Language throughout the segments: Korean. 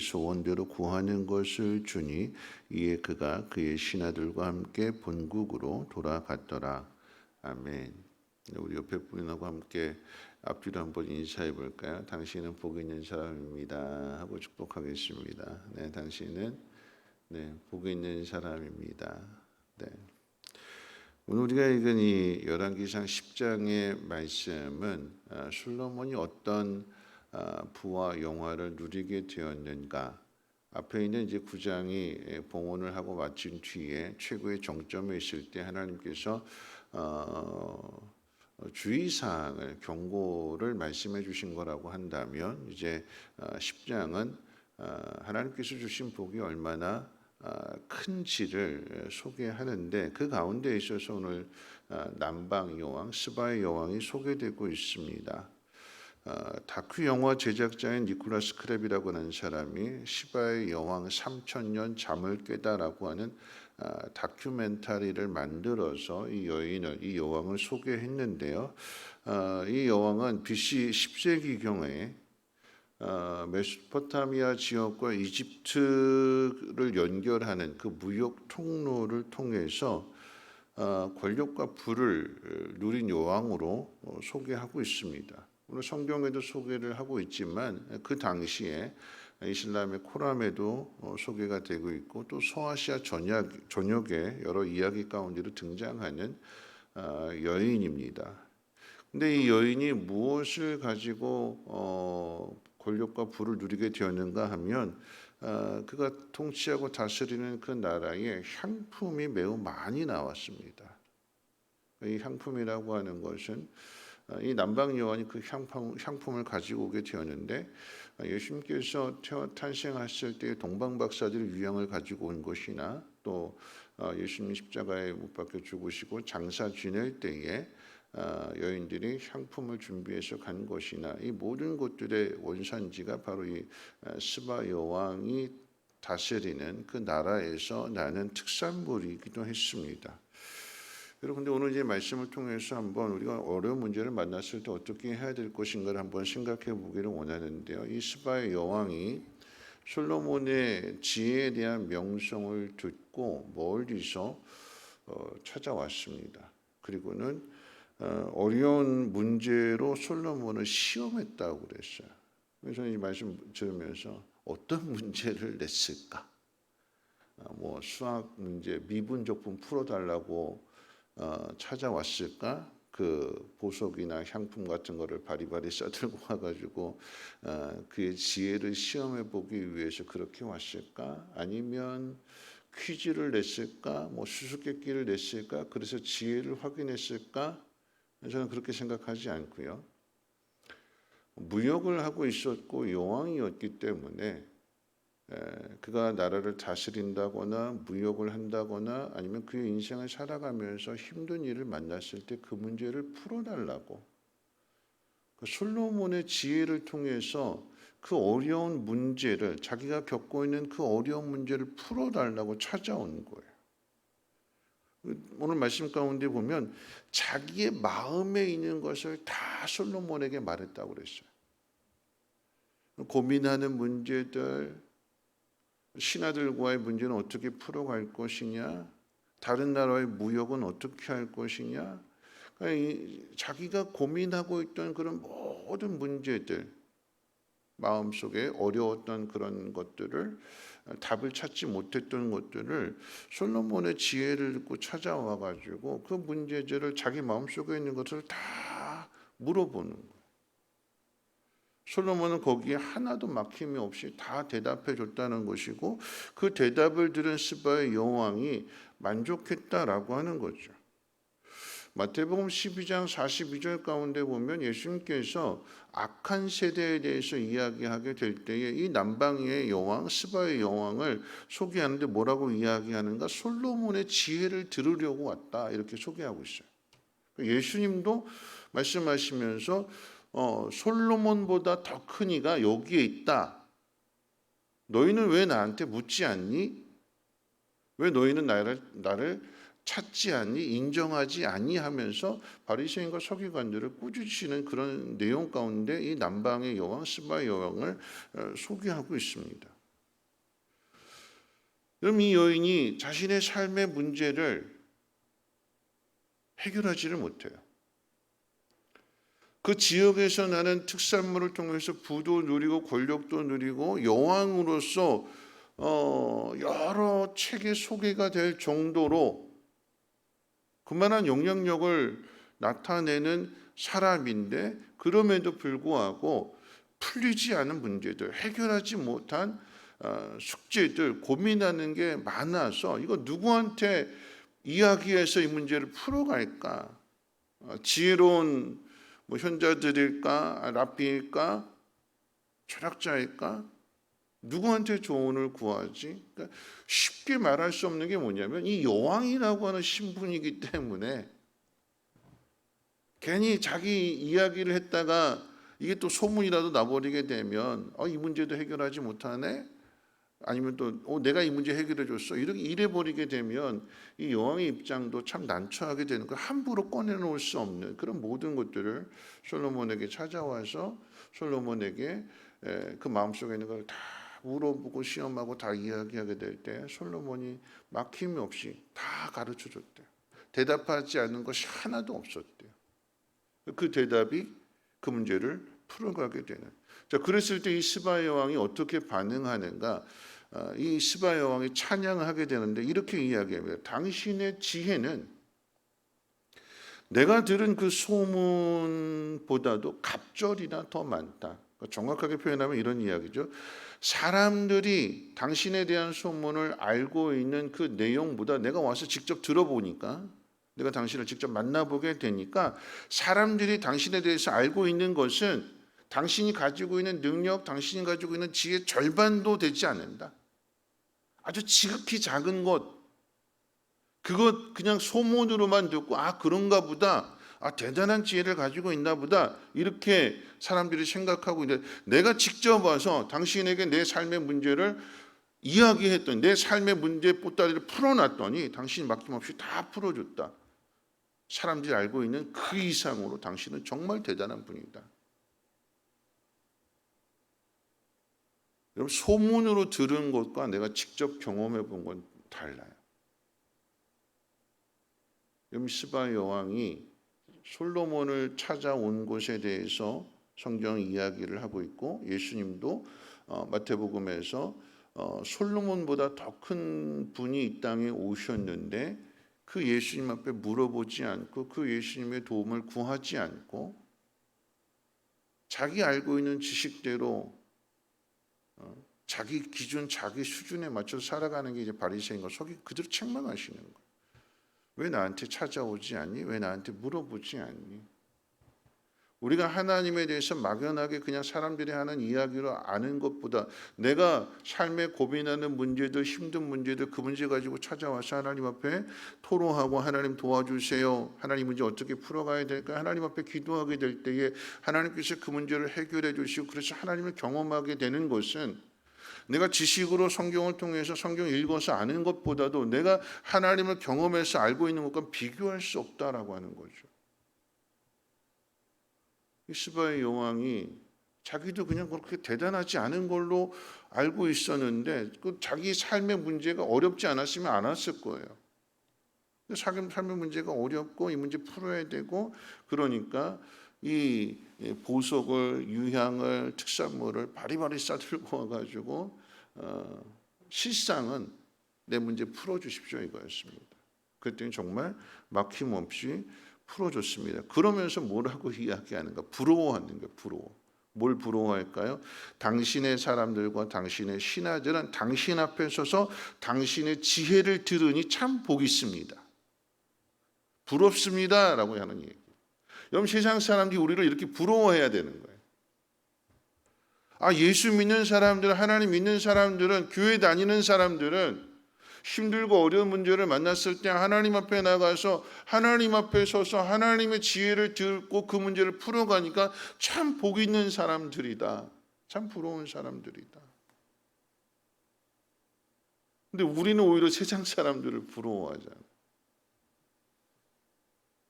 소원대로 구하는 것을 주니 이에 그가 그의 신하들과 함께 본국으로 돌아갔더라. 아멘. 우리 옆에 분하고 함께 앞뒤로 한번 인사해 볼까요? 당신은 복 있는 사람입니다. 하고 축복하겠습니다. 네, 당신은 네, 복 있는 사람입니다. 네. 오늘 우리가 읽은 이 열왕기상 10장의 말씀은 아, 솔로몬이 어떤 아, 부와 영화를 누리게 되었는가? 앞에 있는 이제 9장이 봉헌을 하고 마친 뒤에 최고의 정점에 있을 때 하나님께서 어, 주의사항을 경고를 말씀해 주신 거라고 한다면 이제 10장은 하나님께서 주신 복이 얼마나 아, 큰지를 소개하는데 그 가운데 있어서 오늘 아, 남방 여왕 스바의 여왕이 소개되고 있습니다. 아, 다큐 영화 제작자인 니콜라스 크랩이라고 하는 사람이 시바의 여왕 3천년 잠을 깨다라고 하는 다큐멘터리를 만들어서 이 여인을 이 여왕을 소개했는데요. 이 여왕은 BC 10세기 경에 어, 메소포타미아 지역과 이집트를 연결하는 그 무역 통로를 통해서 어, 권력과 부를 누린 여왕으로 어, 소개하고 있습니다. 오늘 성경에도 소개를 하고 있지만 그 당시에 이슬람의 코람에도 소개가 되고 있고 또 소아시아 전역, 전역의 여러 이야기 가운데로 등장하는 여인입니다. 근데 이 여인이 무엇을 가지고 어, 권력과 부를 누리게 되었는가 하면 어, 그가 통치하고 다스리는 그 나라에 향품이 매우 많이 나왔습니다. 이 향품이라고 하는 것은 어, 이 남방 여왕이 그 향품, 향품을 가지고 오게 되었는데 어, 예수님께서 태어 탄생하실 때 동방 박사들이 유향을 가지고 온 것이나 또 어, 예수님 십자가에 못 박혀 죽으시고 장사 지낼 때에 아, 여인들이 향품을 준비해서 간 것이나 이 모든 것들의 원산지가 바로 이 아, 스바 여왕이 다스리는 그 나라에서 나는 특산물이기도 했습니다. 여러분, 근 오늘 이제 말씀을 통해서 한번 우리가 어려운 문제를 만났을 때 어떻게 해야 될 것인가를 한번 생각해 보기를 원하는데요. 이 스바의 여왕이 솔로몬의 지혜에 대한 명성을 듣고 멀리서 어, 찾아왔습니다. 그리고는 어, 어려운 문제로 솔로몬을 시험했다고 그랬어요. 그래서 이 말씀 들으면서 어떤 문제를 냈을까? 어, 뭐 수학 문제 미분 적분 풀어달라고 어, 찾아왔을까? 그 보석이나 향품 같은 거를 바리바리 써들고 와가지고 그의 지혜를 시험해 보기 위해서 그렇게 왔을까? 아니면 퀴즈를 냈을까? 뭐 수수께끼를 냈을까? 그래서 지혜를 확인했을까? 저는 그렇게 생각하지 않고요. 무역을 하고 있었고 여왕이었기 때문에 그가 나라를 다스린다거나 무역을 한다거나 아니면 그의 인생을 살아가면서 힘든 일을 만났을 때 그 문제를 풀어달라고 그 솔로몬의 지혜를 통해서 그 어려운 문제를 자기가 겪고 있는 그 어려운 문제를 풀어달라고 찾아온 거예요. 오늘 말씀 가운데 보면 자기의 마음에 있는 것을 다 솔로몬에게 말했다고 그랬어요. 고민하는 문제들, 신하들과의 문제는 어떻게 풀어갈 것이냐, 다른 나라의 무역은 어떻게 할 것이냐, 그러니까 자기가 고민하고 있던 그런 모든 문제들, 마음속에 어려웠던 그런 것들을 답을 찾지 못했던 것들을 솔로몬의 지혜를 듣고 찾아와 가지고 그 문제들을 자기 마음속에 있는 것을 다 물어보는 거예요. 솔로몬은 거기에 하나도 막힘이 없이 다 대답해 줬다는 것이고 그 대답을 들은 스바의 여왕이 만족했다라고 하는 거죠. 마태복음 12장 42절 가운데 보면 예수님께서 악한 세대에 대해서 이야기하게 될 때에 이 남방의 여왕 스바의 여왕을 소개하는데 뭐라고 이야기하는가 솔로몬의 지혜를 들으려고 왔다 이렇게 소개하고 있어요. 예수님도 말씀하시면서 어, 솔로몬보다 더 큰 이가 여기에 있다. 너희는 왜 나한테 묻지 않니? 왜 너희는 나를 나를 찾지 않니 인정하지 아니하면서 바리새인과 서기관들을 꾸짖으시는 그런 내용 가운데 이 남방의 여왕 스바 여왕을 어, 소개하고 있습니다. 그럼 이 여인이 자신의 삶의 문제를 해결하지를 못해요. 그 지역에서 나는 특산물을 통해서 부도 누리고 권력도 누리고 여왕으로서 어, 여러 책에 소개가 될 정도로 그만한 영향력을 나타내는 사람인데 그럼에도 불구하고 풀리지 않은 문제들, 해결하지 못한 어, 숙제들, 고민하는 게 많아서 이거 누구한테 이야기해서 이 문제를 풀어갈까? 어, 지혜로운 뭐 현자들일까, 랍비일까, 철학자일까? 누구한테 조언을 구하지? 그러니까 쉽게 말할 수 없는 게 뭐냐면 이 여왕이라고 하는 신분이기 때문에 괜히 자기 이야기를 했다가 이게 또 소문이라도 나버리게 되면 어, 이 문제도 해결하지 못하네. 아니면 또 어, 내가 이 문제 해결해 줬어. 이렇게 이래 버리게 되면 이 여왕의 입장도 참 난처하게 되는 거 함부로 꺼내놓을 수 없는 그런 모든 것들을 솔로몬에게 찾아와서 솔로몬에게 에, 그 마음속에 있는 걸 다 물어보고 시험하고 다 이야기하게 될 때 솔로몬이 막힘이 없이 다 가르쳐 줬대요. 대답하지 않는 것이 하나도 없었대요. 그 대답이 그 문제를 풀어가게 되는. 자, 그랬을 때 이 스바 여왕이 어떻게 반응하는가? 아, 이 스바 여왕이 찬양을 하게 되는데 이렇게 이야기합니다. 당신의 지혜는 내가 들은 그 소문보다도 갑절이나 더 많다. 그러니까 정확하게 표현하면 이런 이야기죠. 사람들이 당신에 대한 소문을 알고 있는 그 내용보다 내가 와서 직접 들어보니까 내가 당신을 직접 만나보게 되니까 사람들이 당신에 대해서 알고 있는 것은 당신이 가지고 있는 능력, 당신이 가지고 있는 지혜 절반도 되지 않는다. 아주 지극히 작은 것, 그것 그냥 소문으로만 듣고 아 그런가 보다, 아 대단한 지혜를 가지고 있나 보다 이렇게 사람들이 생각하고 있는데 내가 직접 와서 당신에게 내 삶의 문제를 이야기했던 내 삶의 문제 보따리를 풀어놨더니 당신이 막힘없이 다 풀어줬다. 사람들이 알고 있는 그 이상으로 당신은 정말 대단한 분이다. 여러분 소문으로 들은 것과 내가 직접 경험해 본 건 달라요. 여러분 스바 여왕이 솔로몬을 찾아온 곳에 대해서 성경 이야기를 하고 있고 예수님도 어, 마태복음에서 어, 솔로몬보다 더 큰 분이 이 땅에 오셨는데 그 예수님 앞에 물어보지 않고 그 예수님의 도움을 구하지 않고 자기 알고 있는 지식대로 어, 자기 기준, 자기 수준에 맞춰서 살아가는 게 이제 바리새인과 속이 그대로 책망하시는 거예요. 왜 나한테 찾아오지 않니? 왜 나한테 물어보지 않니? 우리가 하나님에 대해서 막연하게 그냥 사람들이 하는 이야기로 아는 것보다 내가 삶에 고민하는 문제들, 힘든 문제들 그 문제 가지고 찾아와서 하나님 앞에 토로하고 하나님 도와주세요. 하나님 문제 어떻게 풀어가야 될까? 하나님 앞에 기도하게 될 때에 하나님께서 그 문제를 해결해 주시고 그래서 하나님을 경험하게 되는 것은 내가 지식으로 성경을 통해서 성경 읽어서 아는 것보다도 내가 하나님을 경험해서 알고 있는 것과 비교할 수 없다라고 하는 거죠. 이스바의 여왕이 자기도 그냥 그렇게 대단하지 않은 걸로 알고 있었는데 그 자기 삶의 문제가 어렵지 않았으면 안 왔을 거예요. 삶의 문제가 어렵고 이 문제 풀어야 되고 그러니까 이 보석을 유향을 특산물을 바리바리 싸들고 와가지고 어, 실상은 내 문제 풀어주십시오 이거였습니다. 그랬더니 정말 막힘없이 풀어줬습니다. 그러면서 뭐라고 이야기하는가? 부러워하는 거예요. 부러워. 뭘 부러워할까요? 당신의 사람들과 당신의 신하들은 당신 앞에 서서 당신의 지혜를 들으니 참 복이 있습니다. 부럽습니다 라고 하는 얘기. 여러분 세상 사람들이 우리를 이렇게 부러워해야 되는 거예요. 아 예수 믿는 사람들, 하나님 믿는 사람들은 교회 다니는 사람들은 힘들고 어려운 문제를 만났을 때 하나님 앞에 나가서 하나님 앞에 서서 하나님의 지혜를 듣고 그 문제를 풀어가니까 참 복 있는 사람들이다. 참 부러운 사람들이다. 근데 우리는 오히려 세상 사람들을 부러워하잖아.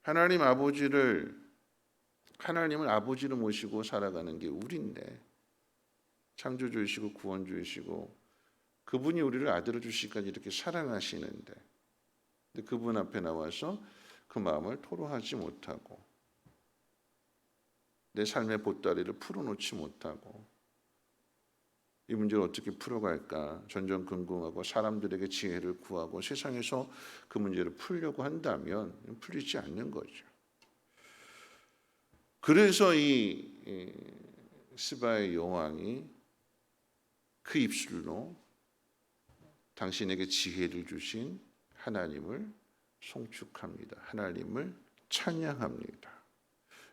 하나님 아버지를 하나님을 아버지로 모시고 살아가는 게 우리인데 창조주이시고 구원주이시고 그분이 우리를 아들을 주시기까지 이렇게 사랑하시는데 근데 그분 앞에 나와서 그 마음을 토로하지 못하고 내 삶의 보따리를 풀어놓지 못하고 이 문제를 어떻게 풀어갈까 전전긍긍하고 사람들에게 지혜를 구하고 세상에서 그 문제를 풀려고 한다면 풀리지 않는 거죠. 그래서 이, 이 스바의 여왕이 그 입술로 당신에게 지혜를 주신 하나님을 송축합니다. 하나님을 찬양합니다.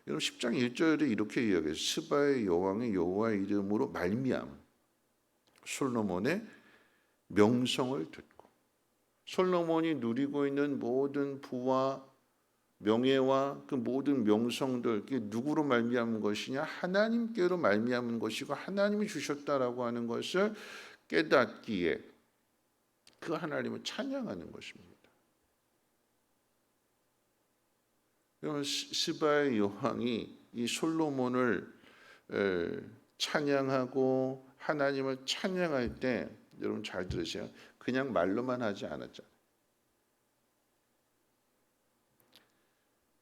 여러분 10장 1절에 이렇게 이야기해요. 스바의 여왕의 여호와의 이름으로 말미암 솔로몬의 명성을 듣고 솔로몬이 누리고 있는 모든 부와 명예와 그 모든 명성들 그게 누구로 말미암은 것이냐 하나님께로 말미암은 것이고 하나님이 주셨다라고 하는 것을 깨닫기에 그 하나님을 찬양하는 것입니다. 여러분 스바의 여왕이 이 솔로몬을 찬양하고 하나님을 찬양할 때 여러분 잘 들으세요. 그냥 말로만 하지 않았죠.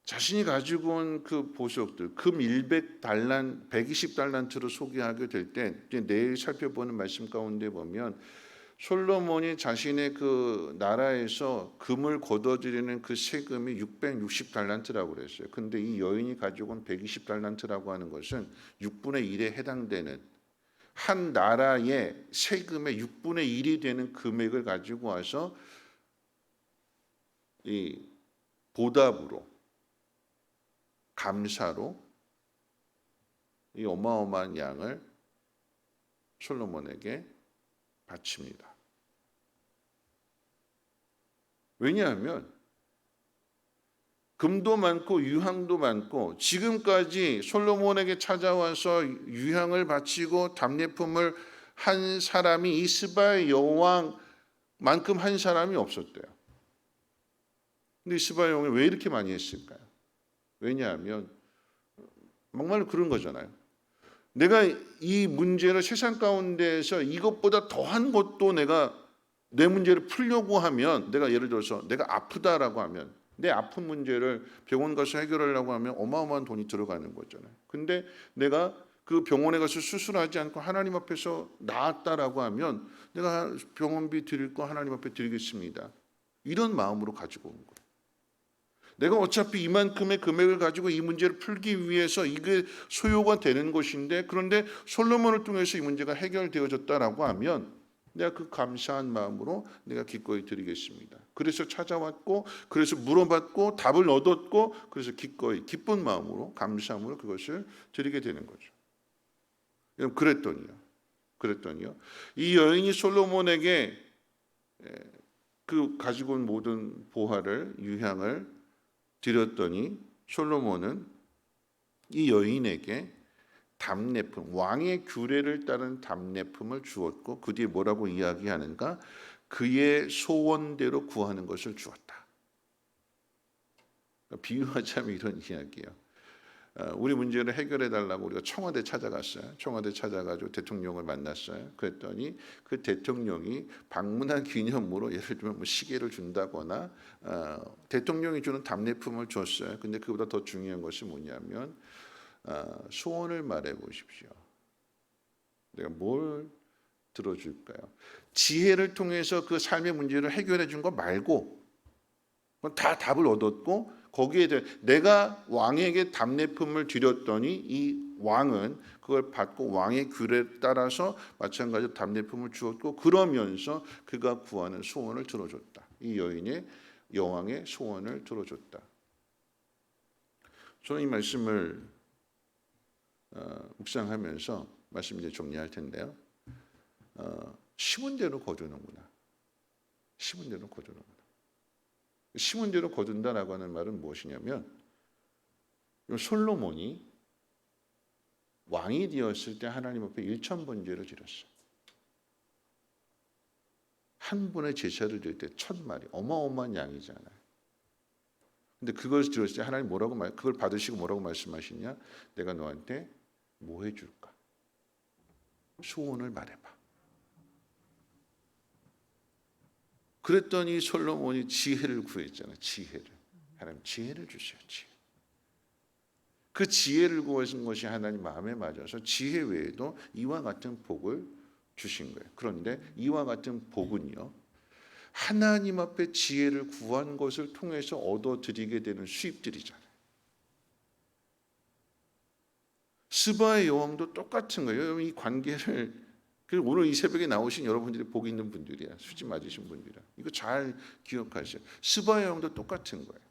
자신이 가지고 온 그 보석들 금 100달란 120달란트로 소개하게 될 때 내일 살펴보는 말씀 가운데 보면 솔로몬이 자신의 그 나라에서 금을 거둬들이는 그 세금이 660 달란트라고 그랬어요. 근데 이 여인이 가지고 온 120 달란트라고 하는 것은 6분의 1에 해당되는 한 나라의 세금의 6분의 1이 되는 금액을 가지고 와서 이 보답으로 감사로 이 어마어마한 양을 솔로몬에게 바칩니다. 왜냐하면 금도 많고 유향도 많고 지금까지 솔로몬에게 찾아와서 유향을 바치고 답례품을 한 사람이 이스바의 여왕만큼 한 사람이 없었대요. 근데 이스바의 여왕이 왜 이렇게 많이 했을까요? 왜냐하면 정말 그런 거잖아요. 내가 이 문제를 세상 가운데에서 이것보다 더한 것도 내가 내 문제를 풀려고 하면 내가 예를 들어서 내가 아프다라고 하면 내 아픈 문제를 병원 가서 해결하려고 하면 어마어마한 돈이 들어가는 거잖아요. 근데 내가 그 병원에 가서 수술하지 않고 하나님 앞에서 나았다라고 하면 내가 병원비 드릴 거 하나님 앞에 드리겠습니다. 이런 마음으로 가지고 온 거예요. 내가 어차피 이만큼의 금액을 가지고 이 문제를 풀기 위해서 이게 소요가 되는 것인데 그런데 솔로몬을 통해서 이 문제가 해결되어졌다라고 하면 내가 그 감사한 마음으로 내가 기꺼이 드리겠습니다. 그래서 찾아왔고 그래서 물어봤고 답을 얻었고 그래서 기꺼이 기쁜 마음으로 감사함으로 그것을 드리게 되는 거죠. 여러분 그랬더니요. 그랬더니요. 이 여인이 솔로몬에게 그 가지고 온 모든 보화를 유향을 드렸더니 솔로몬은 이 여인에게 답례품 왕의 규례를 따른 답례품을 주었고 그 뒤에 뭐라고 이야기하는가 그의 소원대로 구하는 것을 주었다. 비유하자면 이런 이야기예요. 어, 우리 문제를 해결해 달라고 우리가 청와대 찾아갔어요. 청와대 찾아가지고 대통령을 만났어요. 그랬더니 그 대통령이 방문한 기념으로 예를 들면 뭐 시계를 준다거나 어, 대통령이 주는 답례품을 줬어요. 근데 그보다 더 중요한 것이 뭐냐면 어, 소원을 말해 보십시오. 내가 뭘 들어줄까요? 지혜를 통해서 그 삶의 문제를 해결해 준 거 말고 다 답을 얻었고 거기에 대해 내가 왕에게 답례품을 드렸더니 이 왕은 그걸 받고 왕의 규례에 따라서 마찬가지로 답례품을 주었고 그러면서 그가 구하는 소원을 들어줬다. 이 여인의 여왕의 소원을 들어줬다. 저는 이 말씀을 어, 묵상하면서 말씀 이제 정리할 텐데요. 어, 심은 대로 거두는구나. 심은 대로 거두는구나. 심은 대로 거둔다라고 하는 말은 무엇이냐면 솔로몬이 왕이 되었을 때 하나님 앞에 일천 번제를 드렸어. 한 분의 제사를 드릴 때천 마리 어마어마한 양이잖아요. 근데 그걸 들었을 때 하나님 뭐라고 말 그걸 받으시고 뭐라고 말씀하시냐? 내가 너한테 뭐 해줄까? 소원을 말해봐. 그랬더니 솔로몬이 지혜를 구했잖아. 지혜를. 하나님 지혜를. 지혜. 그 지혜를 구하신 것이 하나님 마음에 맞아서 지혜 외에도 이와 같은 복을 주신 거예요. 그런데 이와 같은 복은요. 하나님 앞에 지혜를 구한 것을 통해서 얻어 드리게 되는 수입들이잖아요. 스바의 여왕도 똑같은 거예요. 이 관계를 그 오늘 이 새벽에 나오신 여러분들이 복 있는 분들이야. 수지 맞으신 분들이야. 이거 잘 기억하세요. 스바의 여왕도 똑같은 거예요.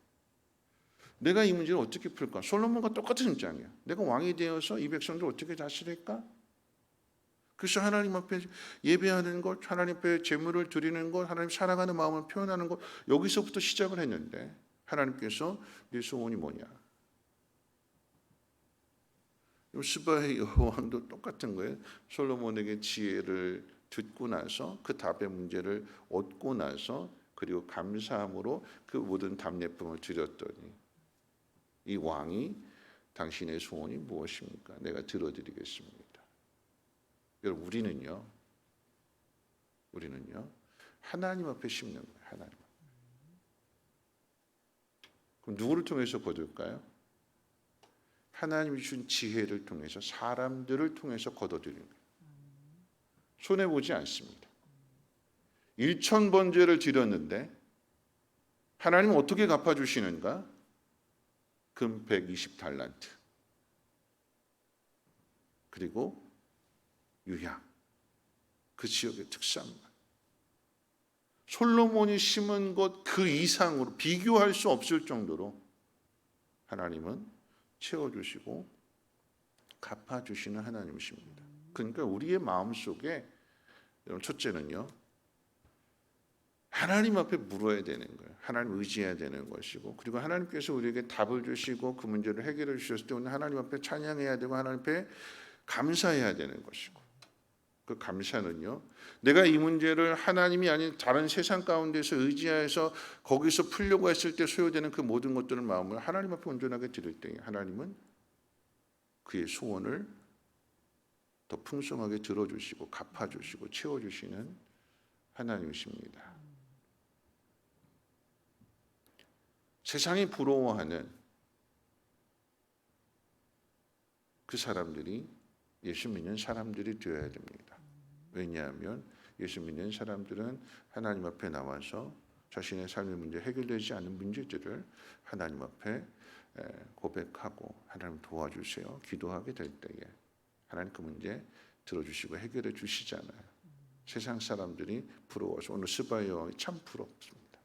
내가 이 문제를 어떻게 풀까? 솔로몬과 똑같은 입장이야. 내가 왕이 되어서 이 백성들 어떻게 다스릴까? 그래서 하나님 앞에 예배하는 것, 하나님 앞에 제물을 드리는 것, 하나님 사랑하는 마음을 표현하는 것 여기서부터 시작을 했는데 하나님께서 네 소원이 뭐냐? 스바의 여왕도 똑같은 거예요. 솔로몬에게 지혜를 듣고 나서 그 답의 문제를 얻고 나서 그리고 감사함으로 그 모든 답례품을 드렸더니 이 왕이 당신의 소원이 무엇입니까? 내가 들어드리겠습니다. 여러분 우리는요, 우리는요 하나님 앞에 심는 거예요. 하나님. 그럼 누구를 통해서 거둘까요? 하나님이 준 지혜를 통해서 사람들을 통해서 거둬들이는 거예요. 손해 보지 않습니다. 1천 번제를 드렸는데 하나님은 어떻게 갚아 주시는가? 금 120달란트. 그리고 유향. 그 지역의 특산물. 솔로몬이 심은 것 그 이상으로 비교할 수 없을 정도로 하나님은 채워주시고 갚아주시는 하나님이십니다. 그러니까 우리의 마음 속에 첫째는요. 하나님 앞에 물어야 되는 거예요. 하나님 의지해야 되는 것이고 그리고 하나님께서 우리에게 답을 주시고 그 문제를 해결해 주셨을 때 우리는 하나님 앞에 찬양해야 되고 하나님 앞에 감사해야 되는 것이고 그 감사는요. 내가 이 문제를 하나님이 아닌 다른 세상 가운데서 의지하여서 거기서 풀려고 했을 때 소요되는 그 모든 것들을 마음을 하나님 앞에 온전하게 드릴 때 하나님은 그의 소원을 더 풍성하게 들어주시고 갚아주시고 채워주시는 하나님이십니다. 세상이 부러워하는 그 사람들이 예수 믿는 사람들이 되어야 됩니다. 왜냐하면 예수 믿는 사람들은 하나님 앞에 나와서 자신의 삶의 문제 해결되지 않는 문제들을 하나님 앞에 고백하고 하나님 도와주세요. 기도하게 될 때에 하나님 그 문제 들어주시고 해결해 주시잖아요. 세상 사람들이 부러워서 오늘 왕이 참 부럽습니다.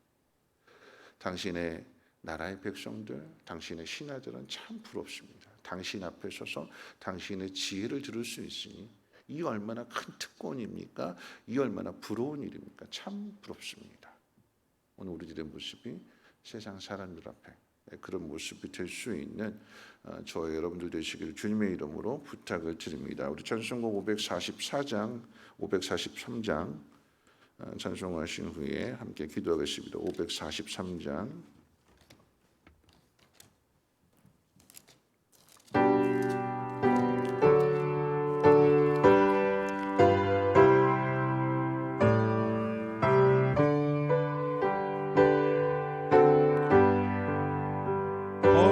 당신의 나라의 백성들, 당신의 신하들은 참 부럽습니다. 당신 앞에 서서 당신의 지혜를 들을 수 있으니 이 얼마나 큰 특권입니까? 이 얼마나 부러운 일입니까? 참 부럽습니다. 오늘 우리들의 모습이 세상 사람들 앞에 그런 모습이 될 수 있는 어, 저와 여러분들 되시기를 주님의 이름으로 부탁을 드립니다. 우리 찬송곡 544장, 543장 어, 찬송하신 후에 함께 기도하겠습니다. 543장 어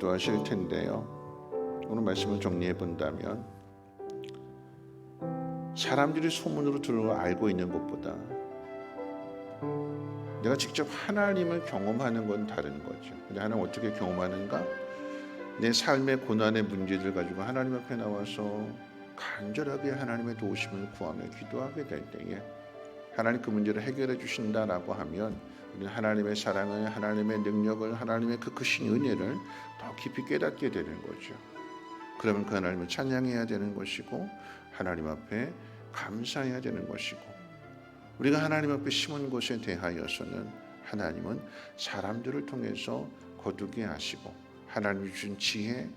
기도하실 텐데요. 오늘 말씀을 정리해 본다면 사람들이 소문으로 들어 알고 있는 것보다 내가 직접 하나님을 경험하는 건 다른 거죠. 근데 하나님 어떻게 경험하는가? 내 삶의 고난의 문제들 가지고 하나님 앞에 나와서 간절하게 하나님의 도우심을 구하며 기도하게 될 때에 하나님 그 문제를 해결해 주신다라고 하면 우리는 하나님의 사랑을 하나님의 능력을 하나님의 그 크신 은혜를 더 깊이 깨닫게 되는 거죠. 그러면 그 하나님을 찬양해야 되는 것이고 하나님 앞에 감사해야 되는 것이고 우리가 하나님 앞에 심은 것에 대하여서는 하나님은 사람들을 통해서 거두게 하시고 하나님이 주신 지혜,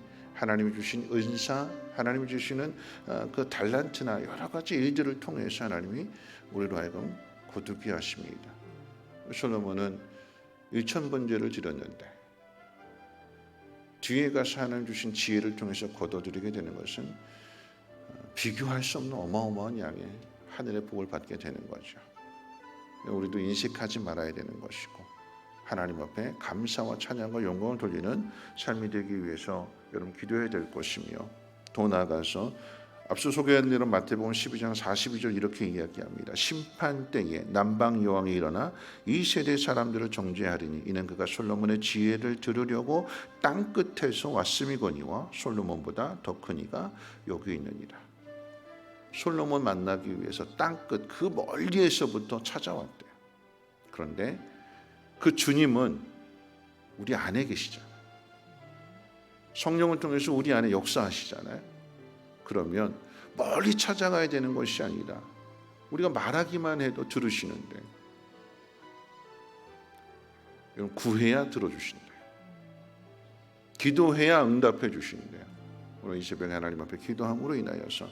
하나님이 주신 은사, 하나님이 주시는 어, 그 달란트나 여러 가지 일들을 통해서 하나님이 우리로 하여금 거두게 하십니다. 솔로몬은 1천 번제를 드렸는데 뒤에 가서 하나님 주신 지혜를 통해서 거둬들이게 되는 것은 어, 비교할 수 없는 어마어마한 양의 하늘의 복을 받게 되는 거죠. 우리도 인식하지 말아야 되는 것이고 하나님 앞에 감사와 찬양과 영광을 돌리는 삶이 되기 위해서 여러분 기도해야 될 것이며 더 나아가서 앞서 소개한 대로 마태복음 12장 42절 이렇게 이야기합니다. 심판 때에 남방 여왕이 일어나 이 세대 사람들을 정죄하리니 이는 그가 솔로몬의 지혜를 들으려고 땅 끝에서 왔음이거니와 솔로몬보다 더 큰 이가 여기 있느니라. 솔로몬 만나기 위해서 땅 끝 그 멀리에서부터 찾아왔대요. 그런데 그 주님은 우리 안에 계시잖아요. 성령을 통해서 우리 안에 역사하시잖아요. 그러면 멀리 찾아가야 되는 것이 아니라 우리가 말하기만 해도 들으시는데 구해야 들어주신대요. 기도해야 응답해 주신대요. 오늘 이 새벽에 하나님 앞에 기도함으로 인하여서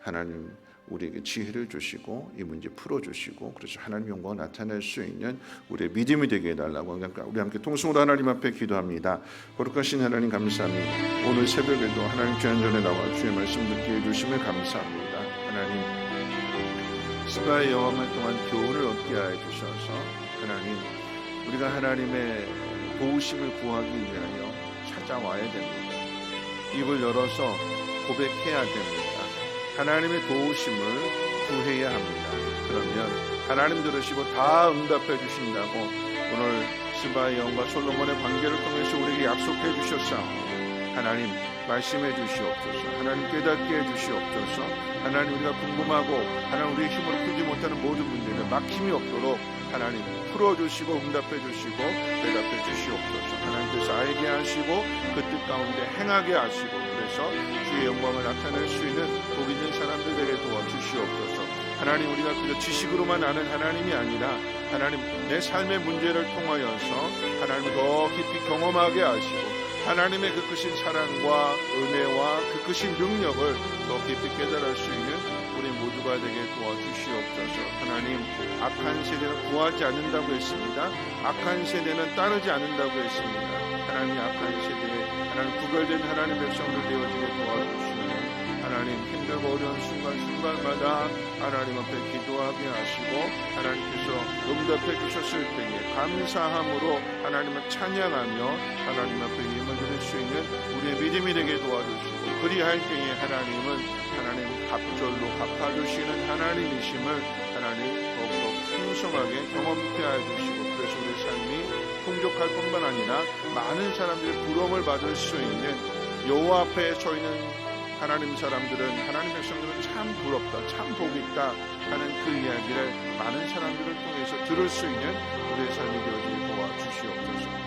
하나님 우리에게 지혜를 주시고 이 문제 풀어 주시고 그래서 하나님 영광을 나타낼 수 있는 우리의 믿음이 되게 해달라고 우리 함께 통성으로 하나님 앞에 기도합니다. 거룩하신 하나님 감사합니다. 오늘 새벽에도 하나님 주한 전에 나와 주의 말씀 듣게 해주심을 감사합니다. 하나님 스바의 여왕을 동안 교훈을 얻게 하여 주셔서 하나님 우리가 하나님의 도우심을 구하기 위하여 찾아와야 됩니다. 입을 열어서 고백해야 됩니다. 하나님의 도우심을 구해야 합니다. 그러면 하나님 들으시고 다 응답해 주신다고 오늘 스바의 영과 솔로몬의 관계를 통해서 우리에게 약속해 주셨사오. 하나님 말씀해 주시옵소서. 하나님 깨닫게 해 주시옵소서. 하나님 우리가 궁금하고 하나님 우리의 힘으로 풀지 못하는 모든 문제를 막힘이 없도록 하나님 풀어주시고 응답해 주시고 대답해 주시옵소서. 하나님께서 알게 하시고 그 뜻 가운데 행하게 하시고 그래서 주의 영광을 나타낼 수 있는 복 있는 사람들에게 도와주시옵소서. 하나님 우리가 그저 지식으로만 아는 하나님이 아니라 하나님 내 삶의 문제를 통하여서 하나님을 더 깊이 경험하게 하시고 하나님의 그 크신 사랑과 은혜와 그 크신 능력을 더 깊이 깨달을 수 있는 우리 모두가 되게 도와주시옵소서. 하나님, 악한 세대는 구하지 않는다고 했습니다. 악한 세대는 따르지 않는다고 했습니다. 하나님, 악한 세대에 하나님 구별된 하나님 백성들 되어지게 도와주시고 하나님 힘들고 어려운 순간순간마다 하나님 앞에 기도하게 하시고 하나님께서 응답해 주셨을 때에 감사함으로 하나님을 찬양하며 하나님 앞에 예물 드릴 수 있는 우리의 믿음이 되게 도와주시고 그리할 때에 하나님은 하나님 갑절로 갚아주시는 하나님이심을 하나님 더욱더 풍성하게 경험케 우리 삶이 풍족할 뿐만 아니라 많은 사람들의 부러움을 받을 수 있는 여호와 앞에 서 있는 하나님 사람들은 하나님 백성들은 참 부럽다, 참복 있다 하는 그 이야기를 많은 사람들을 통해서 들을 수 있는 우리의 삶이 되어지게 도와주시옵소서.